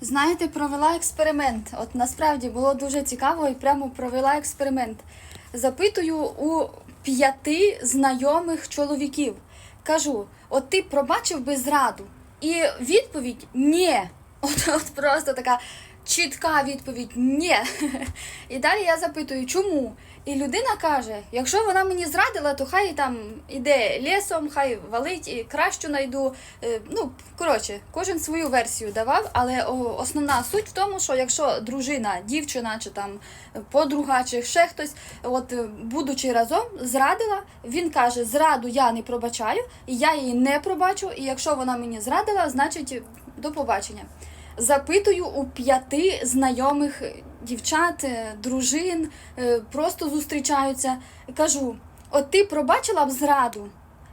Знаєте, провела експеримент. От насправді було дуже цікаво і прямо провела експеримент. Запитую у п'яти знайомих чоловіків. Кажу: от ти пробачив би зраду? І відповідь ні. От, от просто така чітка відповідь ні. І далі я запитую, чому? І людина каже: якщо вона мені зрадила, то хай там іде лісом, хай валить і кращу найду. Е, Ну, коротше, кожен свою версію давав, але основна суть в тому, що якщо дружина, дівчина чи там подруга, чи ще хтось, от е, будучи разом, зрадила, він каже: зраду я не пробачаю, я її не пробачу. І якщо вона мені зрадила, значить до побачення. Запитую у п'яти знайомих дівчат, е, дружин, е, просто зустрічаються. Кажу: от ти пробачила б зраду.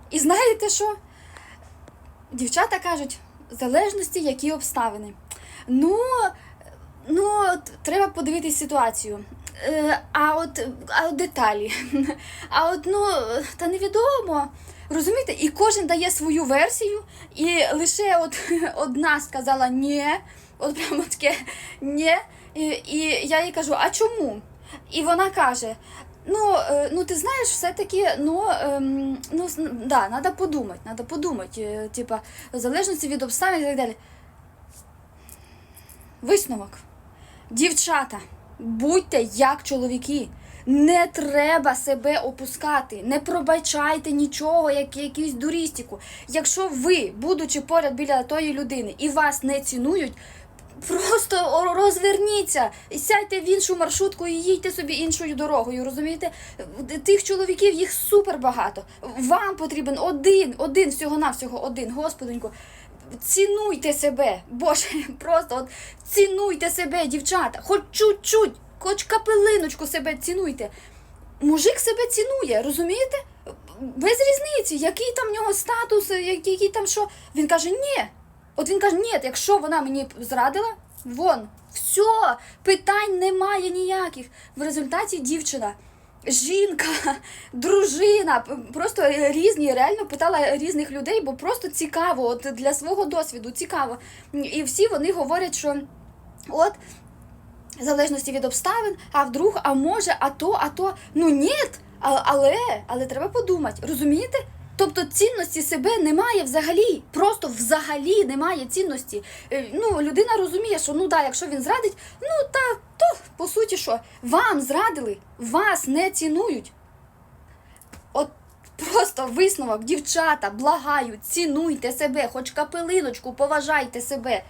І знаєте що? Дівчата кажуть, в залежності, які обставини. Ну, ну треба подивитись ситуацію. Е, а от, а от деталі. А от ну, та невідомо. Розумієте, і кожен дає свою версію, і лише от одна сказала ні, от прямо таке ні. І, і я їй кажу, а чому? І вона каже: ну, е, ну ти знаєш, все-таки, ну, ем, ну да, треба подумати, треба подумати, е, типа, в залежності від обставин і так далі. Висновок. Дівчата, будьте як чоловіки. Не треба себе опускати, не пробачайте нічого, як якусь дурістику. Якщо ви, будучи поряд біля тої людини, і вас не цінують, просто розверніться, і сядьте в іншу маршрутку і їдьте собі іншою дорогою. Розумієте? Тих чоловіків їх супер багато. Вам потрібен один, один, всього-навсього один, господонько. Цінуйте себе, Боже, просто от цінуйте себе, дівчата, хоч чуть-чуть, хоч капелиночку себе цінуйте. Мужик себе цінує, розумієте? Без різниці, який там в нього статус, який, там що. Він каже, ні. От він каже, ні, якщо вона мені зрадила, вон, все, питань немає ніяких. В результаті дівчина. Жінка, дружина, просто різні, реально питала різних людей, бо просто цікаво, от для свого досвіду цікаво. І всі вони говорять, що от в залежності від обставин, а вдруг, а може, а то, а то. Ну ні, але, але треба подумати, розумієте? Тобто цінності себе немає взагалі, просто взагалі немає цінності. Е, Ну, людина розуміє, що ну да, якщо він зрадить, ну та то по суті, що вам зрадили, вас не цінують. От просто висновок, дівчата, благаю, цінуйте себе, хоч капелиночку, поважайте себе.